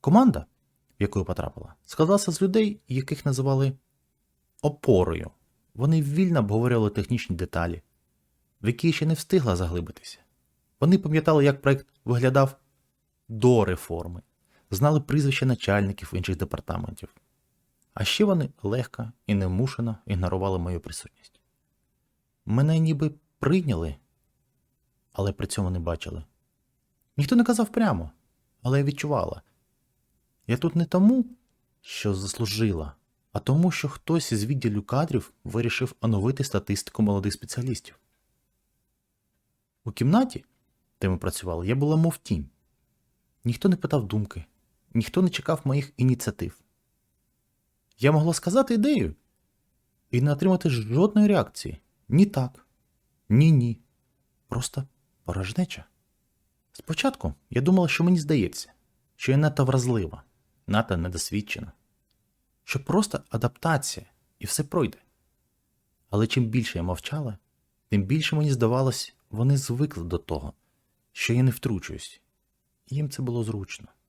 Команда, в яку потрапила, складалася з людей, яких називали опорою. Вони вільно обговорювали технічні деталі, в які ще не встигла заглибитися. Вони пам'ятали, як проект виглядав до реформи, знали прізвища начальників інших департаментів. А ще вони легко і невмушено ігнорували мою присутність. Мене ніби прийняли, але при цьому не бачили. Ніхто не казав прямо, але я відчувала. Я тут не тому, що заслужила, а тому, що хтось із відділу кадрів вирішив оновити статистику молодих спеціалістів. У кімнаті, де ми працювали, я була мов тінь. Ніхто не питав думки, ніхто не чекав моїх ініціатив. Я могла сказати ідею і не отримати жодної реакції. Ні так, ні ні. Просто порожнеча. Спочатку я думала, що мені здається, що я надто вразлива, надто недосвідчена, що просто адаптація і все пройде. Але чим більше я мовчала, тим більше мені здавалось, вони звикли до того, що я не втручуюсь, і їм це було зручно.